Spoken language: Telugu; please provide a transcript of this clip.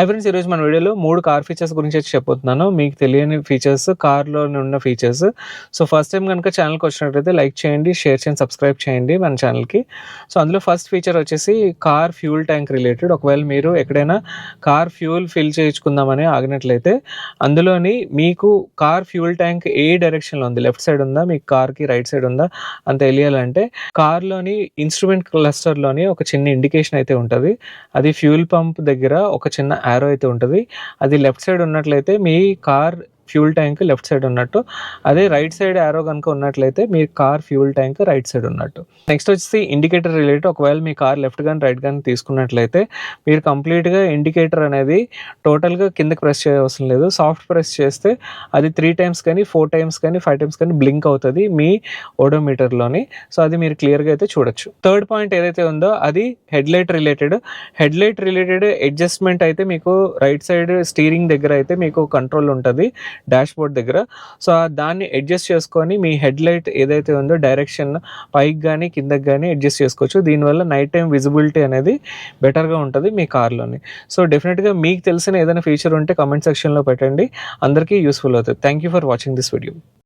హై ఫ్రెండ్స్ ఈరోజు మన వీడియోలో మూడు కార్ ఫీచర్స్ గురించి అయితే చెప్పబోతున్నాను. మీకు తెలియని ఫీచర్స్ కార్లో ఉన్న ఫీచర్స్ సో ఫస్ట్ టైం కనుక ఛానల్కి వచ్చినట్లయితే లైక్ చేయండి షేర్ చేయండి సబ్స్క్రైబ్ చేయండి మన ఛానల్కి సో అందులో ఫస్ట్ ఫీచర్ వచ్చేసి కార్ ఫ్యూల్ ట్యాంక్ రిలేటెడ్ ఒకవేళ మీరు ఎక్కడైనా కార్ ఫ్యూల్ ఫిల్ చేయించుకుందామని ఆగినట్లయితే అందులోని మీకు కార్ ఫ్యూల్ ట్యాంక్ ఏ డైరెక్షన్లో ఉంది? లెఫ్ట్ సైడ్ ఉందా? మీ కార్కి రైట్ సైడ్ ఉందా? అని తెలియాలంటే కార్లోని ఇన్స్ట్రుమెంట్ క్లస్టర్లోని ఒక చిన్న ఇండికేషన్ అయితే ఉంటుంది. అది ఫ్యూల్ పంప్ దగ్గర ఒక చిన్న యారో అయితే ఉంటుంది. అది లెఫ్ట్ సైడ్ ఉన్నట్లయితే మీ car fuel tank left side ఉన్నట్టు. అదే రైట్ సైడ్ యారో కనుక ఉన్నట్లయితే మీ car fuel tank right side ఉన్నట్టు. నెక్స్ట్ వచ్చేసి ఇండికేటర్ రిలేటెడ్ ఒకవేళ మీ కార్ లెఫ్ట్ కానీ రైట్ కానీ తీసుకున్నట్లయితే మీరు కంప్లీట్గా ఇండికేటర్ అనేది టోటల్గా కిందకి ప్రెస్ చేయవసరం లేదు. సాఫ్ట్ ప్రెస్ చేస్తే అది త్రీ టైమ్స్ కానీ ఫోర్ టైమ్స్ కానీ ఫైవ్ టైమ్స్ కానీ బ్లింక్ అవుతుంది మీ ఓడోమీటర్లోని సో అది మీరు క్లియర్గా అయితే చూడొచ్చు. థర్డ్ పాయింట్ ఏదైతే ఉందో అది headlight related. Headlight related adjustment అయితే మీకు రైట్ సైడ్ స్టీరింగ్ దగ్గర అయితే మీకు కంట్రోల్ ఉంటుంది. డాష్ బోర్డ్ దగ్గర. సో దాన్ని అడ్జస్ట్ చేసుకొని మీ హెడ్ లైట్ ఏదైతే ఉందో డైరెక్షన్ పైకి కానీ కిందకి కానీ అడ్జస్ట్ చేసుకోవచ్చు. దీనివల్ల నైట్ టైం విజిబిలిటీ అనేది బెటర్గా ఉంటుంది మీ కార్లోని. సో డెఫినెట్గా మీకు తెలిసిన ఏదైనా ఫీచర్ ఉంటే కమెంట్ సెక్షన్లో పెట్టండి. అందరికీ యూస్ఫుల్ అవుతుంది. Thank you for watching this video.